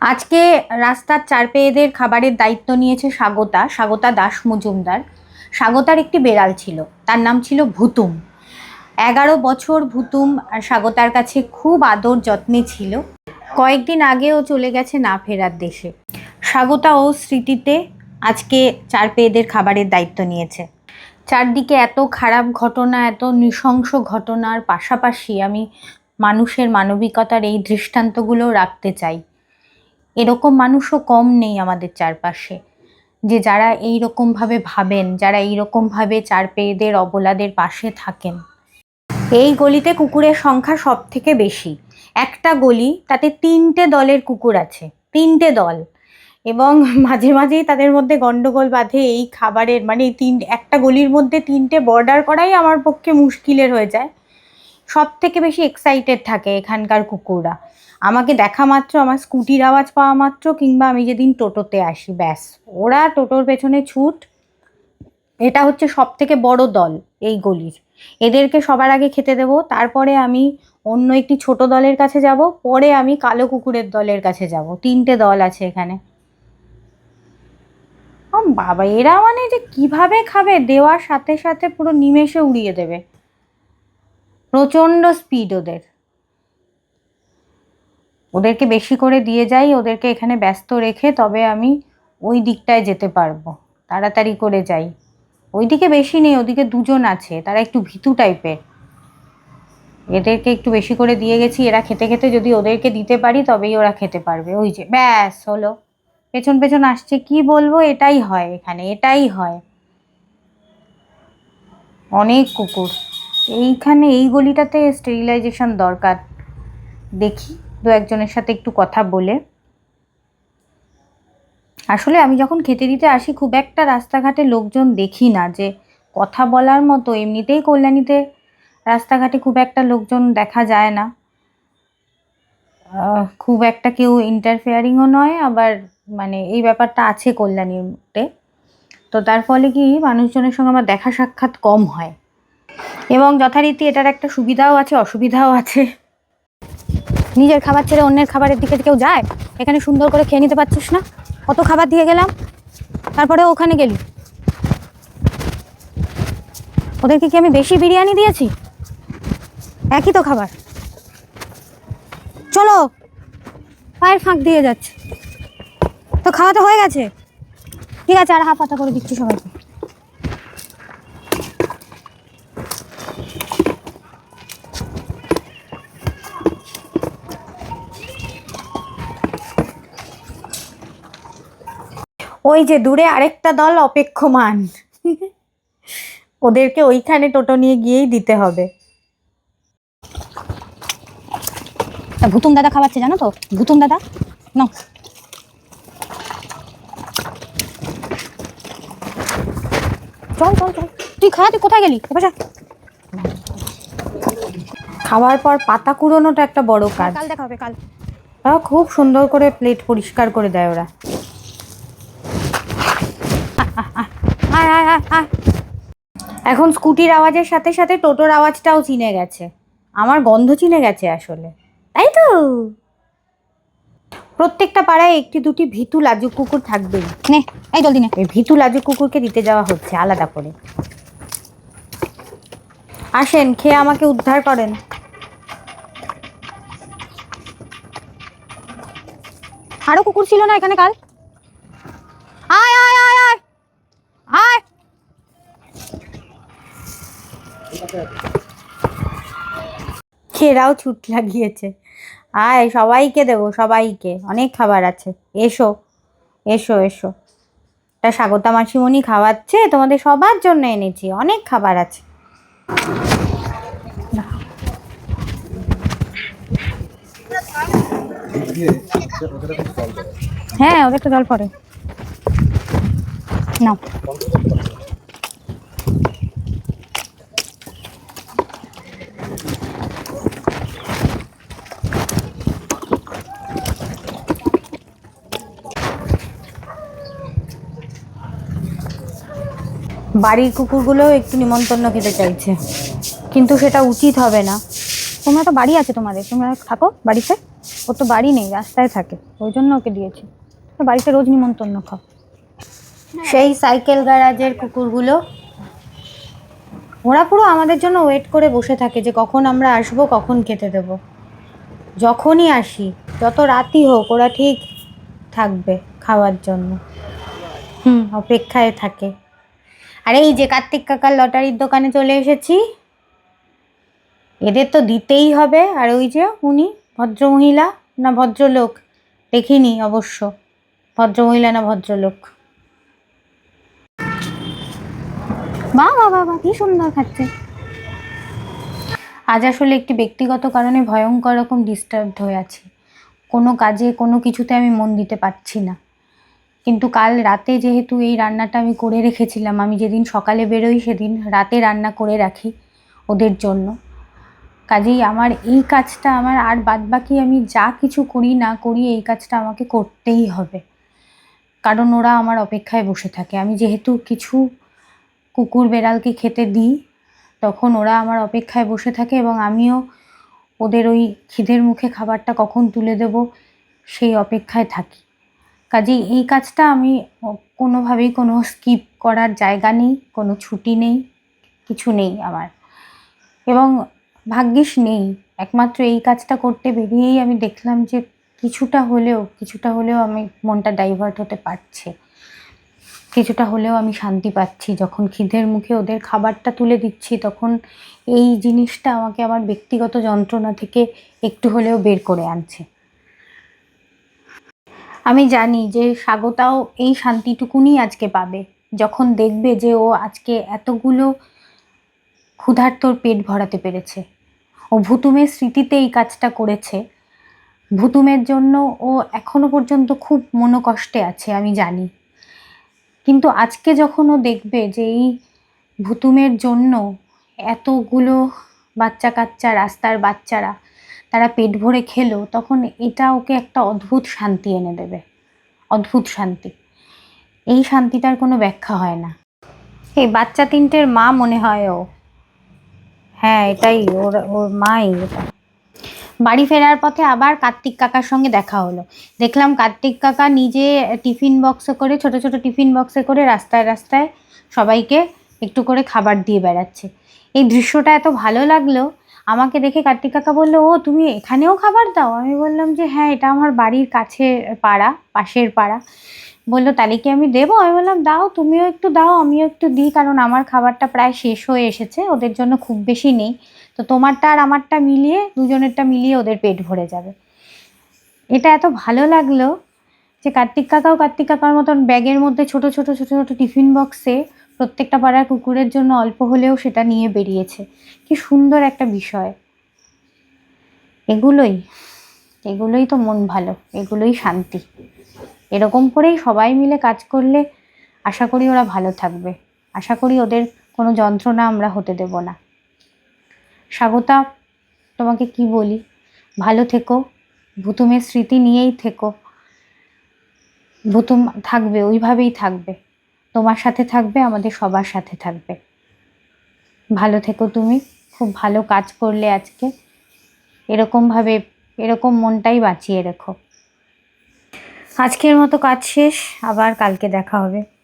আজকে রাস্তার চারপেয়েদের খাবারের দায়িত্ব নিয়েছে স্বাগতা স্বাগতা দাস মজুমদার। স্বাগতার একটি বেড়াল ছিল, তার নাম ছিল ভুতুম। এগারো বছর ভুতুম স্বাগতার কাছে খুব আদর যত্নে ছিল। কয়েকদিন আগেও চলে গেছে না ফেরার দেশে। স্বাগতা ও স্মৃতিতে আজকে চারপেয়েদের খাবারের দায়িত্ব নিয়েছে। চারদিকে এত খারাপ ঘটনা, এত নৃশংস ঘটনার পাশাপাশি আমি মানুষের মানবিকতার এই দৃষ্টান্তগুলো রাখতে চাই। এরকম মানুষও কম নেই আমাদের চারপাশে। যে যারা এই রকমভাবে ভাবেন, যারা এই রকমভাবে চার পেয়েদের অবলাদের পাশে থাকেন। এই গলিতে কুকুরের সংখ্যা সব থেকে বেশি। একটা গলি, তাতে তিনটে দলের কুকুর আছে, তিনটে দল। এবং মাঝে মাঝেই তাদের মধ্যে গন্ডগোল বাঁধে, এই খাবারের মানে তিন, একটা গলির মধ্যে তিনটে বর্ডার করাই আমার পক্ষে মুশকিলের হয়ে যায়। সব থেকে বেশি এক্সাইটেড থাকে এখানকার কুকুররা। আমাকে দেখা মাত্র, আমার স্কুটির আওয়াজ পাওয়া মাত্র কিংবা আমি যেদিন টোটোতে আসি, ব্যাস। ওরা টোটোর পেছনে ছুট। এটা হচ্ছে সব থেকে বড় দল এই গলির। এদেরকে সবার আগে খেতে দেব, তারপরে আমি অন্য একটি ছোট দলের কাছে যাব, পরে আমি কালো কুকুরের দলের কাছে যাব। তিনটে দল আছে এখানে। বাবা এরা মানে যে কীভাবে খাবে, দেওয়ার সাথে সাথে পুরো নিমেষে উড়িয়ে দেবে। প্রচণ্ড স্পিড ওদের। ওদেরকে বেশি করে দিয়ে যাই, ওদেরকে এখানে ব্যস্ত রেখে তবে আমি ওই দিকটায় যেতে পারব। তাড়াতাড়ি করে যাই। ওইদিকে বেশি নেই, ওদিকে দুজন আছে, তারা একটু ভিতু টাইপের। এদেরকে একটু বেশি করে দিয়ে গেছি, এরা খেতে খেতে যদি ওদেরকে দিতে পারি তবেই ওরা খেতে পারবে। ওই যে, ব্যাস, হলো। পেছন পেছন আসছে, কি বলব, এটাই হয় এখানে, এটাই হয়। অনেক কুকুর। এইখানে এই গলিটাতে স্টেরিলাইজেশন দরকার। দেখি, দু একজনের সাথে একটু কথা বলে। আসলে আমি যখন খেতে দিতে আসি, খুব একটা রাস্তাঘাটে লোকজন দেখি না যে কথা বলার মতো, এমনিতেই কল্যাণীতে রাস্তাঘাটে খুব একটা লোকজন দেখা যায় না। খুব একটা কেউ ইন্টারফেয়ারিংও নয়, আবার মানে এই ব্যাপারটা আছে কল্যাণীতে। তো তার ফলে কি, মানুষজনের সঙ্গে আমার দেখা সাক্ষাৎ কম হয়। এবং যথারীতি এটার একটা সুবিধাও আছে, অসুবিধাও আছে। নিজের খাবার ছেড়ে অন্যের খাবারের দিকে কেউ যায়? এখানে সুন্দর করে খেয়ে নিতে পারছিস না? কত খাবার দিয়ে গেলাম, তারপরে ওখানে গেলি। ওদেরকে কি আমি বেশি বিরিয়ানি দিয়েছি? একই তো খাবার। চলো, পায়ের ফাঁক দিয়ে যাচ্ছে। তো খাওয়া তো হয়ে গেছে। ঠিক আছে, আর হাফ পাতা করে দিচ্ছি সবাইকে। ওই যে দূরে আরেকটা দল অপেক্ষমান। ওদেরকে ওইখানে টোটো নিয়ে গিয়েই দিতে হবে। ভুতুম দাদা খাওয়াচ্ছে জানো তো? ভুতুম দাদা ন চল চল চল। তুই খা তুই কোথায় গেলি? এবার খাওয়ার পর পাতা কুড়োনোটা একটা বড় কাজ। কাল দেখা হবে কাল। খুব সুন্দর করে প্লেট পরিষ্কার করে দেয় ওরা আয় আয় আয় আয় এখন স্কুটির আওয়াজের সাথে সাথে টোটোর আওয়াজটাও চিনে গেছে। আমার গন্ধ চিনে গেছে আসলে। তাই তো? প্রত্যেকটা পাড়ায় একটি দুটি ভীতু লাজুক কুকুর থাকবেই। নে, এই জলদি নে। ভীতু লাজুক কুকুরকে দিতে যাওয়া হচ্ছে, আলাদা করে। আসেন, খেয়ে আমাকে উদ্ধার করেন। আরও কুকুর ছিল না এখানে কাল? খেরাও ছুট লাগিয়েছে। আয়, সবাইকে দেবো, সবাইকে। অনেক খাবার আছে। এসো এসো এসো। তা স্বাগতা মাসিমণি খাওয়াচ্ছে, তোমাদের সবার জন্য এনেছি। অনেক খাবার আছে। হ্যাঁ ওদের তো জল পড়ে। নাও। বাড়ির কুকুরগুলোও একটু নিমন্ত্রণ খেতে চাইছে। কিন্তু সেটা উচিত হবে না। তোমরা তো বাড়ি আছে তোমাদের। তোমরা থাকো বাড়িতে। ও তো বাড়ি নেই, রাস্তায় থাকে। ওই জন্য ওকে দিয়েছি। বাড়িতে রোজ নিমন্ত্রণ খাও। সেই সাইকেল গ্যারাজের কুকুরগুলো, ওরা পুরো আমাদের জন্য ওয়েট করে বসে থাকে যে কখন আমরা আসব, কখন খেতে দেবো। যখনই আসি, যত রাতই হোক, ওরা ঠিক থাকবে খাওয়ার জন্য। হুম, অপেক্ষায় থাকে। আর এই যে কার্তিক কাকার লটারির দোকানে চলে এসেছি। এদের তো দিতেই হবে। আর ওই যে উনি ভদ্রমহিলা না ভদ্রলোক? দেখিনি অবশ্য। ভদ্রমহিলা না ভদ্রলোক? বা বাহ বাহ, কি সুন্দর খাচ্ছে। আজ আসলে একটি ব্যক্তিগত কারণে ভয়ঙ্কর রকম ডিস্টার্বড হয়ে আছি। কোনো কাজে কোনো কিছুতে আমি মন দিতে পারছি না। কিন্তু কাল রাতে যেহেতু এই রান্নাটা আমি করে রেখেছিলাম, আমি যেদিন সকালে বেরোই সেদিন রাতে রান্না করে রাখি ওদের জন্য। কাজেই আমার এই কাজটা আমার আর বাদবাকি আমি যা কিছু করি না করি, এই কাজটা আমাকে করতেই হবে। কারণ ওরা আমার অপেক্ষায় বসে থাকে। আমি যেহেতু কিছু কুকুর বেড়ালকে খেতে দিই, তখন ওরা আমার অপেক্ষায় বসে থাকে এবং আমিও ওদের ওই খিদের মুখে খাবারটা কখন তুলে দেব সেই অপেক্ষায় থাকি। কাজেই এই কাজটা আমি কোনোভাবেই কোনো স্কিপ করার জায়গা নেই, কোনো ছুটি নেই, কিছু নেই আমার। এবং ভাগ্যিস নেই, একমাত্র এই কাজটা করতে বেরিয়েই আমি দেখলাম যে কিছুটা হলেও কিছুটা হলেও আমি মনটা ডাইভার্ট হতে পারছে। কিছুটা হলেও আমি শান্তি পাচ্ছি, যখন খিদের মুখে ওদের খাবারটা তুলে দিচ্ছি, তখন এই জিনিসটা আমাকে আমার ব্যক্তিগত যন্ত্রণা থেকে একটু হলেও বের করে আনছে। আমি জানি যে স্বাগতাও এই শান্তিটুকুনি আজকে পাবে। যখন দেখবে যে ও আজকে এতগুলো ক্ষুধার্তর পেট ভরাতে পেরেছে। ও ভুতুমের স্মৃতিতে এই কাজটা করেছে। ভুতুমের জন্য ও এখনও পর্যন্ত খুব মনোকষ্টে আছে, আমি জানি। কিন্তু আজকে যখন ও দেখবে যে এই ভুতুমের জন্য এতগুলো বাচ্চা কাচ্চা রাস্তার বাচ্চারা তারা পেট ভরে খেলো, তখন এটা ওকে একটা অদ্ভুত শান্তি এনে দেবে। অদ্ভুত শান্তি। এই শান্তিটার কোনো ব্যাখ্যা হয় না। এই বাচ্চা তিনটের মা মনে হয় ও। হ্যাঁ এটাই ওর ওর মাই এটা। বাড়ি ফেরার পথে আবার কার্তিক কাকার সঙ্গে দেখা হলো। দেখলাম কার্তিক কাকা নিজে টিফিন বক্সে করে, ছোট ছোট টিফিন বক্সে করে রাস্তায় রাস্তায় সবাইকে একটু করে খাবার দিয়ে বেড়াচ্ছে। এই দৃশ্যটা এত ভালো লাগল আমাকে দেখে কার্তিক কাকা বলল, ও, তুমি এখানেও খাবার দাও? আমি বললাম যে হ্যাঁ এটা আমার বাড়ির কাছে পাড়া, পাশের পাড়া। বলল, তাহলে কি আমি দেবো? আমি বললাম, দাও, তুমিও একটু দাও, আমিও একটু দিই, কারণ আমার খাবারটা প্রায় শেষ হয়ে এসেছে, ওদের জন্য খুব বেশি নেই। তো তোমারটা আর আমারটা মিলিয়ে, দুজনেরটা মিলিয়ে ওদের পেট ভরে যাবে। এটা এত ভালো লাগল যে কার্তিক কাকাও কার্তিক কাকার মতন ব্যাগের মধ্যে ছোট ছোট ছোট ছোট টিফিন বক্সে প্রত্যেকটা পাড়ার কুকুরের জন্য অল্প হলেও সেটা নিয়ে বেরিয়েছে। কি সুন্দর একটা বিষয়। এগুলোই এগুলোই তো মন ভালো, এগুলোই শান্তি। এরকম করেই সবাই মিলে কাজ করলে আশা করি ওরা ভালো থাকবে। আশা করি ওদের কোনো যন্ত্রণা আমরা হতে দেব না। স্বাগতা, তোমাকে কি বলি? ভালো থেকো, ভুতুমের স্মৃতি নিয়েই থেকো। ভুতুম থাকবে, ওইভাবেই থাকবে। তোমার সাথে থাকবে, আমাদের সবার সাথে থাকবে। ভালো থেকো তুমি, খুব ভালো কাজ করলে আজকে। এরকমভাবে এরকম মনটাই বাঁচিয়ে রেখো। আজকের মতো কাজ শেষ, আবার কালকে দেখা হবে।